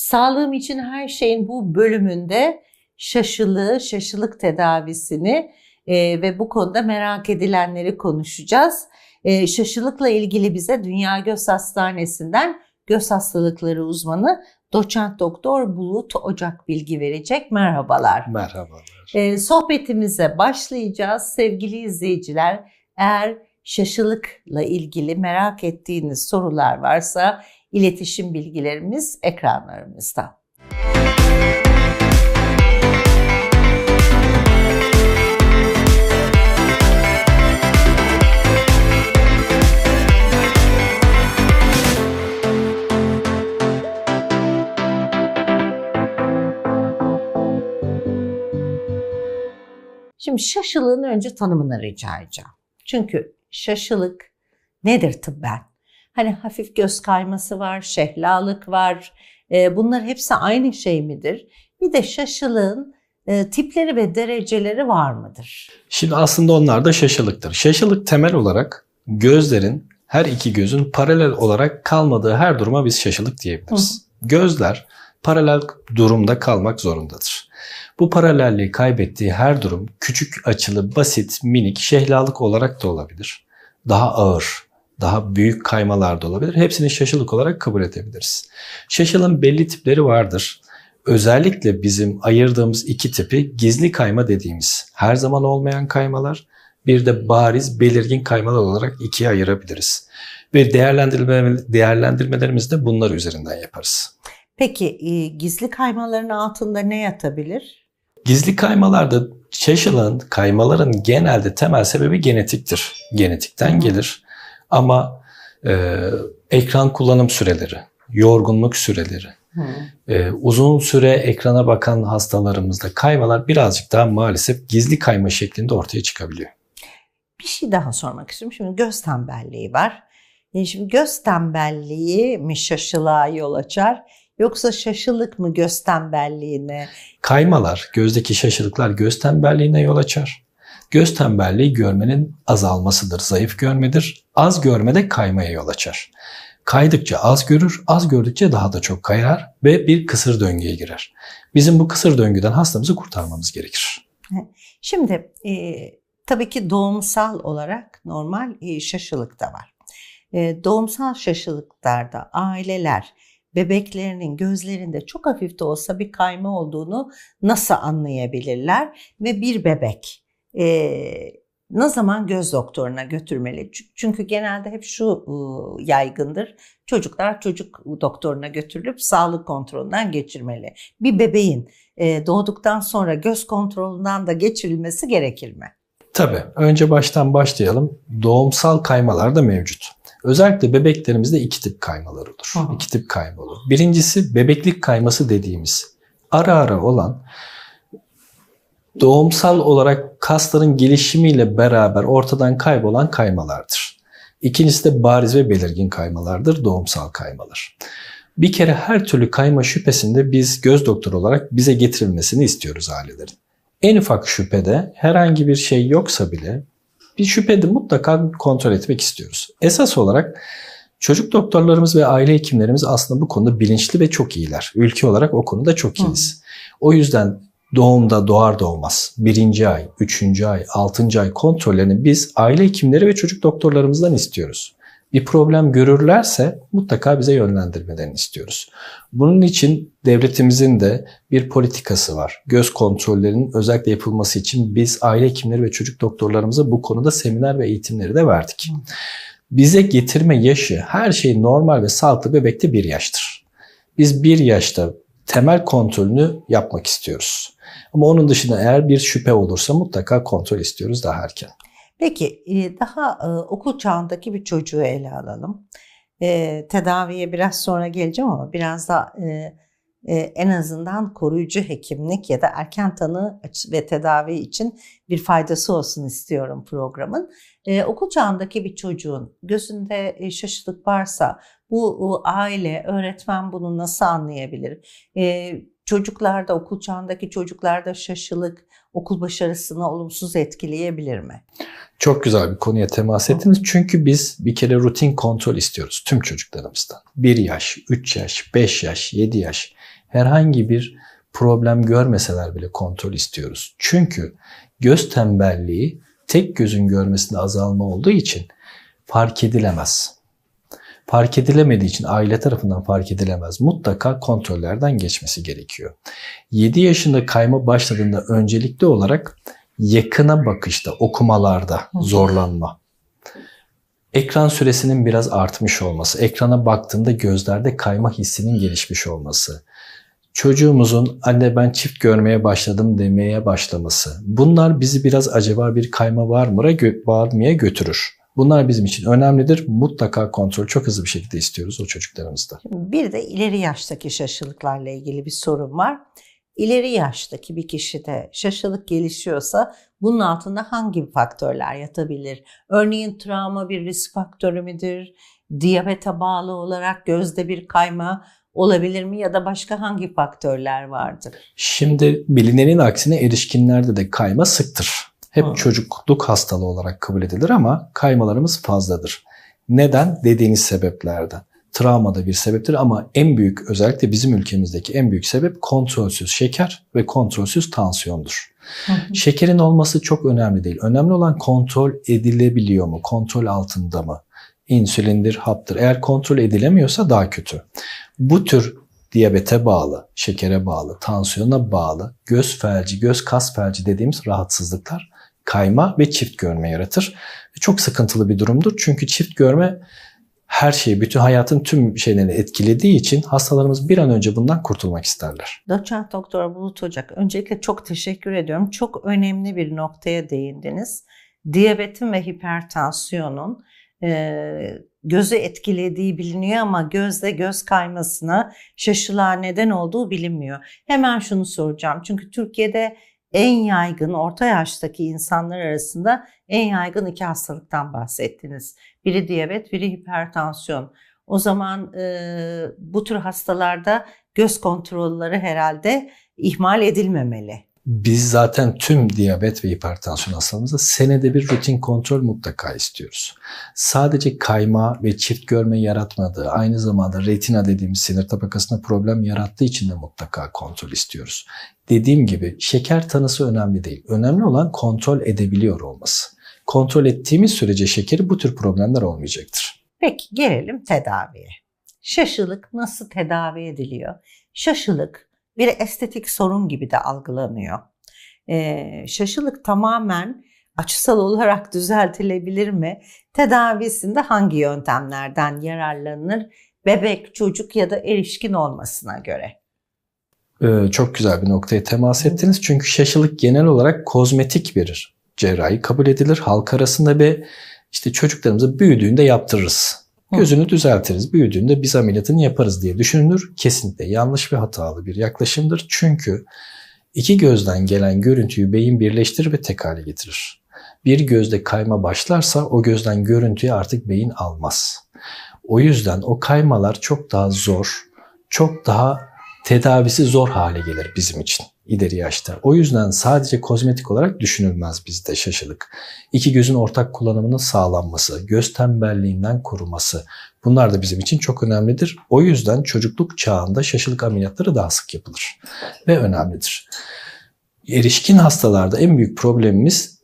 Sağlığım için her şeyin bu bölümünde şaşılığı, şaşılık tedavisini e, ve bu konuda merak edilenleri konuşacağız. E, şaşılıkla ilgili bize Dünya Göz Hastanesi'nden göz hastalıkları uzmanı doçent doktor Bulut Ocak bilgi verecek. Merhabalar. Merhabalar. E, sohbetimize başlayacağız. Sevgili izleyiciler eğer şaşılıkla ilgili merak ettiğiniz sorular varsa iletişim bilgilerimiz ekranlarımızda. Şimdi şaşılığın önce tanımını rica edeceğim. Çünkü şaşılık nedir tıbben? Hani hafif göz kayması var, şehlalık var. E, bunlar hepsi aynı şey midir? Bir de şaşılığın e, tipleri ve dereceleri var mıdır? Şimdi aslında onlar da şaşılıktır. Şaşılık temel olarak gözlerin her iki gözün paralel olarak kalmadığı her duruma biz şaşılık diyebiliriz. Hı. Gözler paralel durumda kalmak zorundadır. Bu paralelliği kaybettiği her durum küçük açılı, basit, minik, şehlalık olarak da olabilir. Daha ağır, daha büyük kaymalar da olabilir. Hepsini şaşılık olarak kabul edebiliriz. Şaşılın belli tipleri vardır. Özellikle bizim ayırdığımız iki tipi gizli kayma dediğimiz her zaman olmayan kaymalar, bir de bariz belirgin kaymalar olarak ikiye ayırabiliriz. Ve değerlendirme, değerlendirmelerimizi de bunlar üzerinden yaparız. Peki e, gizli kaymaların altında ne yatabilir? Gizli kaymalarda şaşılan kaymaların genelde temel sebebi genetiktir. Genetikten gelir. Ama e, ekran kullanım süreleri, yorgunluk süreleri, e, uzun süre ekrana bakan hastalarımızda kaymalar birazcık daha maalesef gizli kayma şeklinde ortaya çıkabiliyor. Bir şey daha sormak istiyorum. Şimdi göz tembelliği var. Yani şimdi göz tembelliği mi şaşılığa yol açar yoksa şaşılık mı göz tembelliğine? Kaymalar, gözdeki şaşılıklar göz tembelliğine yol açar. Göz tembelliği görmenin azalmasıdır, zayıf görmedir. Az görmede kaymaya yol açar. Kaydıkça az görür, az gördükçe daha da çok kayar ve bir kısır döngüye girer. Bizim bu kısır döngüden hastamızı kurtarmamız gerekir. Şimdi e, tabii ki doğumsal olarak normal e, şaşılık da var. E, doğumsal şaşılıklarda aileler bebeklerinin gözlerinde çok hafif de olsa bir kayma olduğunu nasıl anlayabilirler ve bir bebek e, ne zaman göz doktoruna götürmeli? Çünkü genelde hep şu yaygındır. Çocuklar çocuk doktoruna götürülüp sağlık kontrolünden geçirmeli. Bir bebeğin doğduktan sonra göz kontrolünden de geçirilmesi gerekir mi? Tabii. Önce baştan başlayalım. Doğumsal kaymalar da mevcut. Özellikle bebeklerimizde iki tip kaymalar olur. Hı. İki tip kayma olur. Birincisi bebeklik kayması dediğimiz ara ara olan doğumsal olarak kasların gelişimiyle beraber ortadan kaybolan kaymalardır. İkincisi de bariz ve belirgin kaymalardır, doğumsal kaymalar. Bir kere her türlü kayma şüphesinde biz göz doktoru olarak bize getirilmesini istiyoruz ailelerin. En ufak şüphede herhangi bir şey yoksa bile bir şüphede mutlaka kontrol etmek istiyoruz. Esas olarak çocuk doktorlarımız ve aile hekimlerimiz aslında bu konuda bilinçli ve çok iyiler. Ülke olarak o konuda çok iyiyiz. Hı. O yüzden doğumda doğar doğmaz birinci ay, üçüncü ay, altıncı ay kontrollerini biz aile hekimleri ve çocuk doktorlarımızdan istiyoruz. Bir problem görürlerse mutlaka bize yönlendirmelerini istiyoruz. Bunun için devletimizin de bir politikası var. Göz kontrollerinin özellikle yapılması için biz aile hekimleri ve çocuk doktorlarımıza bu konuda seminer ve eğitimleri de verdik. Bize getirme yaşı her şey normal ve sağlıklı bebekte bir yaştır. Biz bir yaşta temel kontrolünü yapmak istiyoruz. Ama onun dışında eğer bir şüphe olursa mutlaka kontrol istiyoruz daha erken. Peki e, daha e, okul çağındaki bir çocuğu ele alalım. E, tedaviye biraz sonra geleceğim ama biraz da en azından koruyucu hekimlik ya da erken tanı ve tedavi için bir faydası olsun istiyorum programın. Okul çağındaki bir çocuğun gözünde şaşılık varsa bu aile, öğretmen bunu nasıl anlayabilir? Çocuklarda, okul çağındaki çocuklarda şaşılık okul başarısını olumsuz etkileyebilir mi? Çok güzel bir konuya temas ettiniz. Çünkü biz bir kere rutin kontrol istiyoruz tüm çocuklarımızdan. 1 yaş, 3 yaş, 5 yaş, 7 yaş herhangi bir problem görmeseler bile kontrol istiyoruz. Çünkü göz tembelliği tek gözün görmesinde azalma olduğu için fark edilemez. Fark edilemediği için aile tarafından fark edilemez. Mutlaka kontrollerden geçmesi gerekiyor. 7 yaşında kayma başladığında öncelikli olarak yakına bakışta, okumalarda zorlanma. Ekran süresinin biraz artmış olması, ekrana baktığında gözlerde kayma hissinin gelişmiş olması, çocuğumuzun anne ben çift görmeye başladım demeye başlaması. Bunlar bizi biraz acaba bir kayma var mı var mıya götürür. Bunlar bizim için önemlidir. Mutlaka kontrol çok hızlı bir şekilde istiyoruz o çocuklarımızda. Bir de ileri yaştaki şaşılıklarla ilgili bir sorun var. İleri yaştaki bir kişide şaşılık gelişiyorsa bunun altında hangi faktörler yatabilir? Örneğin travma bir risk faktörü müdür? Diyabete bağlı olarak gözde bir kayma olabilir mi ya da başka hangi faktörler vardır? Şimdi bilinenin aksine erişkinlerde de kayma sıktır. Hep Hı. çocukluk hastalığı olarak kabul edilir ama kaymalarımız fazladır. Neden? Dediğiniz sebeplerden. Travma da bir sebeptir ama en büyük özellikle bizim ülkemizdeki en büyük sebep kontrolsüz şeker ve kontrolsüz tansiyondur. Hı hı. Şekerin olması çok önemli değil. Önemli olan kontrol edilebiliyor mu? Kontrol altında mı? insülindir, haptır. Eğer kontrol edilemiyorsa daha kötü. Bu tür diyabete bağlı, şekere bağlı, tansiyona bağlı, göz felci, göz kas felci dediğimiz rahatsızlıklar kayma ve çift görme yaratır. Çok sıkıntılı bir durumdur. Çünkü çift görme her şeyi, bütün hayatın tüm şeylerini etkilediği için hastalarımız bir an önce bundan kurtulmak isterler. Doçent Doktor Bulut Ocak, öncelikle çok teşekkür ediyorum. Çok önemli bir noktaya değindiniz. Diyabetin ve hipertansiyonun e, gözü etkilediği biliniyor ama gözde göz kaymasına şaşılığa neden olduğu bilinmiyor. Hemen şunu soracağım. Çünkü Türkiye'de en yaygın orta yaştaki insanlar arasında en yaygın iki hastalıktan bahsettiniz. Biri diyabet, biri hipertansiyon. O zaman e, bu tür hastalarda göz kontrolleri herhalde ihmal edilmemeli. Biz zaten tüm diyabet ve hipertansiyon hastalarımızda senede bir rutin kontrol mutlaka istiyoruz. Sadece kayma ve çift görme yaratmadığı, aynı zamanda retina dediğimiz sinir tabakasında problem yarattığı için de mutlaka kontrol istiyoruz. Dediğim gibi şeker tanısı önemli değil. Önemli olan kontrol edebiliyor olması. Kontrol ettiğimiz sürece şekeri bu tür problemler olmayacaktır. Peki gelelim tedaviye. Şaşılık nasıl tedavi ediliyor? Şaşılık bir estetik sorun gibi de algılanıyor. Ee, şaşılık tamamen açısal olarak düzeltilebilir mi? Tedavisinde hangi yöntemlerden yararlanır? Bebek, çocuk ya da erişkin olmasına göre. Ee, çok güzel bir noktaya temas ettiniz. Çünkü şaşılık genel olarak kozmetik bir cerrahi kabul edilir. Halk arasında ve işte çocuklarımızı büyüdüğünde yaptırırız. Gözünü düzeltiriz, büyüdüğünde biz ameliyatını yaparız diye düşünülür. Kesinlikle yanlış ve hatalı bir yaklaşımdır. Çünkü iki gözden gelen görüntüyü beyin birleştirir ve tek hale getirir. Bir gözde kayma başlarsa o gözden görüntüyü artık beyin almaz. O yüzden o kaymalar çok daha zor, çok daha tedavisi zor hale gelir bizim için ileri yaşta. O yüzden sadece kozmetik olarak düşünülmez bizde şaşılık. İki gözün ortak kullanımının sağlanması, göz tembelliğinden koruması bunlar da bizim için çok önemlidir. O yüzden çocukluk çağında şaşılık ameliyatları daha sık yapılır ve önemlidir. Erişkin hastalarda en büyük problemimiz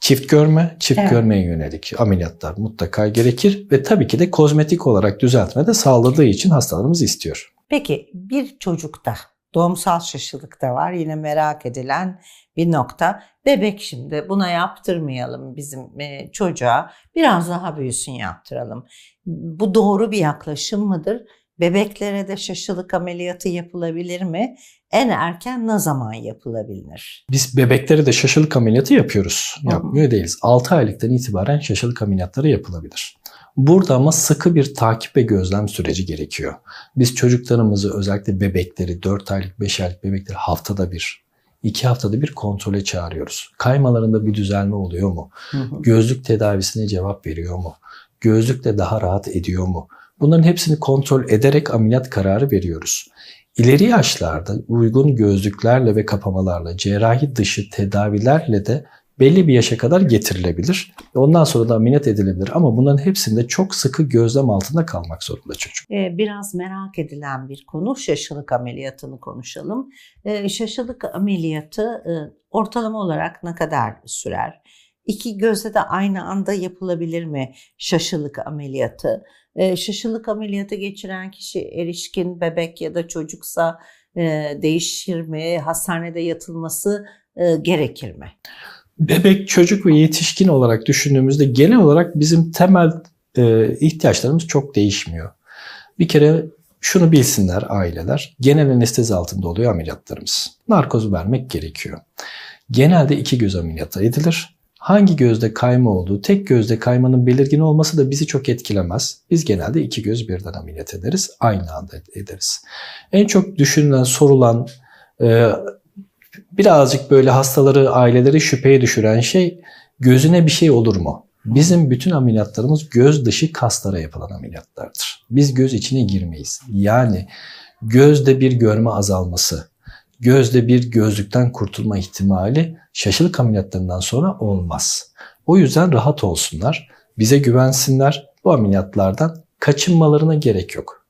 çift görme, çift evet. görmeye yönelik ameliyatlar mutlaka gerekir ve tabii ki de kozmetik olarak düzeltme de sağladığı için hastalarımız istiyor. Peki bir çocukta doğumsal şaşılık da var yine merak edilen bir nokta. Bebek şimdi buna yaptırmayalım bizim e, çocuğa biraz daha büyüsün yaptıralım. Bu doğru bir yaklaşım mıdır? Bebeklere de şaşılık ameliyatı yapılabilir mi? En erken ne zaman yapılabilir? Biz bebeklere de şaşılık ameliyatı yapıyoruz. Yapmıyor değiliz. 6 aylıktan itibaren şaşılık ameliyatları yapılabilir. Burada ama sıkı bir takip ve gözlem süreci gerekiyor. Biz çocuklarımızı özellikle bebekleri 4 aylık 5 aylık bebekleri haftada bir 2 haftada bir kontrole çağırıyoruz. Kaymalarında bir düzelme oluyor mu? Hı hı. Gözlük tedavisine cevap veriyor mu? Gözlükle daha rahat ediyor mu? Bunların hepsini kontrol ederek ameliyat kararı veriyoruz. İleri yaşlarda uygun gözlüklerle ve kapamalarla, cerrahi dışı tedavilerle de belli bir yaşa kadar getirilebilir. Ondan sonra da ameliyat edilebilir ama bunların hepsinde çok sıkı gözlem altında kalmak zorunda çocuk. Ee, biraz merak edilen bir konu şaşılık ameliyatını konuşalım. Ee, şaşılık ameliyatı e, ortalama olarak ne kadar sürer? İki gözde de aynı anda yapılabilir mi şaşılık ameliyatı? Ee, şaşılık ameliyatı geçiren kişi erişkin, bebek ya da çocuksa e, değişir mi? Hastanede yatılması e, gerekir mi? Bebek, çocuk ve yetişkin olarak düşündüğümüzde genel olarak bizim temel e, ihtiyaçlarımız çok değişmiyor. Bir kere şunu bilsinler aileler, genel anestezi altında oluyor ameliyatlarımız. Narkoz vermek gerekiyor. Genelde iki göz ameliyatı edilir. Hangi gözde kayma olduğu, tek gözde kaymanın belirgin olması da bizi çok etkilemez. Biz genelde iki göz birden ameliyat ederiz, aynı anda ederiz. En çok düşünülen, sorulan, e, birazcık böyle hastaları, aileleri şüpheye düşüren şey gözüne bir şey olur mu? Bizim bütün ameliyatlarımız göz dışı kaslara yapılan ameliyatlardır. Biz göz içine girmeyiz. Yani gözde bir görme azalması, gözde bir gözlükten kurtulma ihtimali şaşılık ameliyatlarından sonra olmaz. O yüzden rahat olsunlar, bize güvensinler. Bu ameliyatlardan kaçınmalarına gerek yok.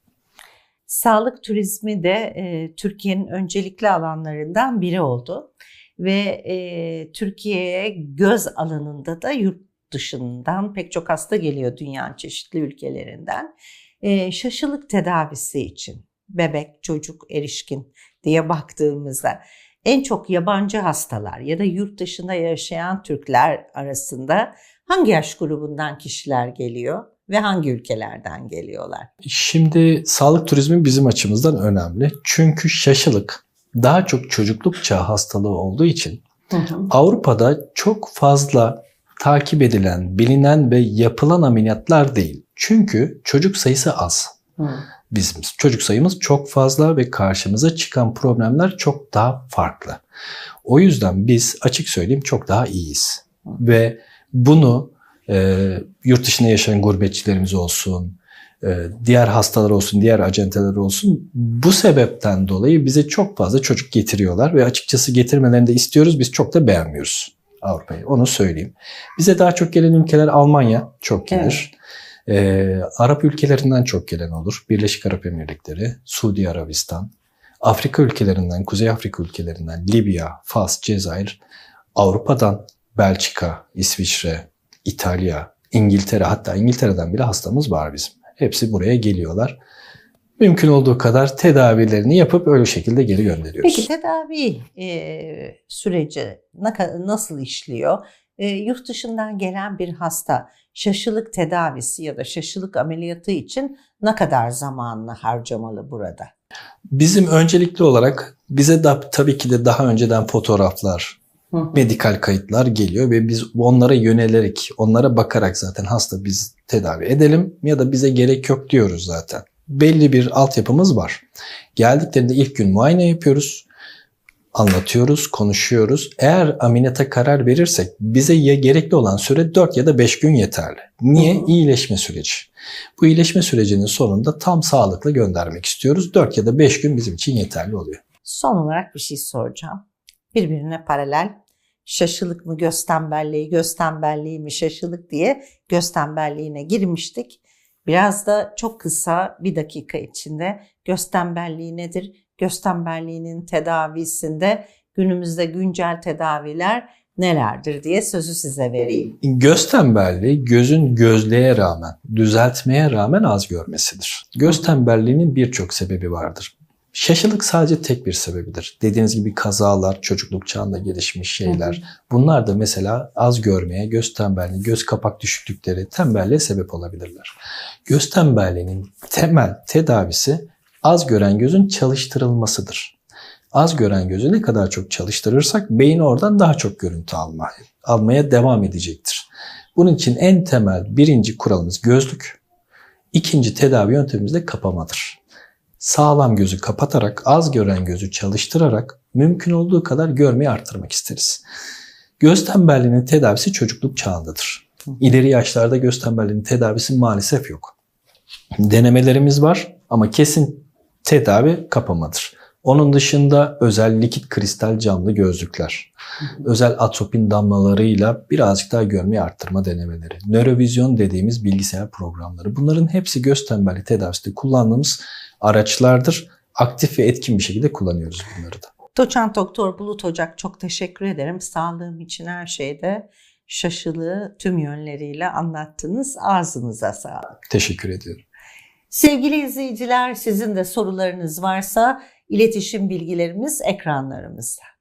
Sağlık turizmi de e, Türkiye'nin öncelikli alanlarından biri oldu ve e, Türkiye'ye göz alanında da yurt dışından pek çok hasta geliyor dünyanın çeşitli ülkelerinden. E, şaşılık tedavisi için bebek, çocuk, erişkin diye baktığımızda en çok yabancı hastalar ya da yurt dışında yaşayan Türkler arasında hangi yaş grubundan kişiler geliyor ve hangi ülkelerden geliyorlar? Şimdi sağlık turizmi bizim açımızdan önemli. Çünkü şaşılık daha çok çocukluk çağı hastalığı olduğu için hı hı. Avrupa'da çok fazla takip edilen, bilinen ve yapılan ameliyatlar değil. Çünkü çocuk sayısı az. Hı. Bizim çocuk sayımız çok fazla ve karşımıza çıkan problemler çok daha farklı. O yüzden biz açık söyleyeyim çok daha iyiyiz. Hı. Ve bunu e, yurt dışında yaşayan gurbetçilerimiz olsun, e, diğer hastalar olsun, diğer acenteler olsun bu sebepten dolayı bize çok fazla çocuk getiriyorlar ve açıkçası getirmelerini de istiyoruz. Biz çok da beğenmiyoruz Avrupa'yı. Onu söyleyeyim. Bize daha çok gelen ülkeler Almanya çok gelir. Evet. Ee, Arap ülkelerinden çok gelen olur. Birleşik Arap Emirlikleri, Suudi Arabistan, Afrika ülkelerinden, Kuzey Afrika ülkelerinden, Libya, Fas, Cezayir, Avrupa'dan Belçika, İsviçre, İtalya, İngiltere hatta İngiltere'den bile hastamız var bizim. Hepsi buraya geliyorlar. Mümkün olduğu kadar tedavilerini yapıp öyle şekilde geri gönderiyoruz. Peki tedavi e, süreci nasıl işliyor? E, yurt dışından gelen bir hasta şaşılık tedavisi ya da şaşılık ameliyatı için ne kadar zamanını harcamalı burada? Bizim öncelikli olarak bize da tabii ki de daha önceden fotoğraflar, medikal kayıtlar geliyor ve biz onlara yönelerek, onlara bakarak zaten hasta biz tedavi edelim ya da bize gerek yok diyoruz zaten. Belli bir altyapımız var. Geldiklerinde ilk gün muayene yapıyoruz. Anlatıyoruz, konuşuyoruz. Eğer ameliyata karar verirsek bize ya gerekli olan süre 4 ya da 5 gün yeterli. Niye? Hı hı. İyileşme süreci. Bu iyileşme sürecinin sonunda tam sağlıklı göndermek istiyoruz. 4 ya da 5 gün bizim için yeterli oluyor. Son olarak bir şey soracağım birbirine paralel şaşılık mı göstembelliği, göstembelliği mi şaşılık diye göstembelliğine girmiştik. Biraz da çok kısa bir dakika içinde göstembelliği nedir? Göstembelliğinin tedavisinde günümüzde güncel tedaviler nelerdir diye sözü size vereyim. Göz gözün gözlüğe rağmen, düzeltmeye rağmen az görmesidir. Göz tembelliğinin birçok sebebi vardır. Şaşılık sadece tek bir sebebidir. Dediğiniz gibi kazalar, çocukluk çağında gelişmiş şeyler. Bunlar da mesela az görmeye, göz tembelliği, göz kapak düşüklükleri, tembelliğe sebep olabilirler. Göz tembelliğinin temel tedavisi az gören gözün çalıştırılmasıdır. Az gören gözü ne kadar çok çalıştırırsak beyin oradan daha çok görüntü almaya, almaya devam edecektir. Bunun için en temel birinci kuralımız gözlük. İkinci tedavi yöntemimiz de kapamadır sağlam gözü kapatarak, az gören gözü çalıştırarak mümkün olduğu kadar görmeyi arttırmak isteriz. Göz tembelliğinin tedavisi çocukluk çağındadır. İleri yaşlarda göz tembelliğinin tedavisi maalesef yok. Denemelerimiz var ama kesin tedavi kapamadır. Onun dışında özel likit kristal camlı gözlükler, özel atropin damlalarıyla birazcık daha görmeyi arttırma denemeleri, nörovizyon dediğimiz bilgisayar programları. Bunların hepsi göz tembelliği tedavisinde kullandığımız araçlardır. Aktif ve etkin bir şekilde kullanıyoruz bunları da. Doçent Doktor Bulut Ocak çok teşekkür ederim. Sağlığım için her şeyde şaşılı tüm yönleriyle anlattınız. Ağzınıza sağlık. Teşekkür ediyorum. Sevgili izleyiciler sizin de sorularınız varsa iletişim bilgilerimiz ekranlarımızda.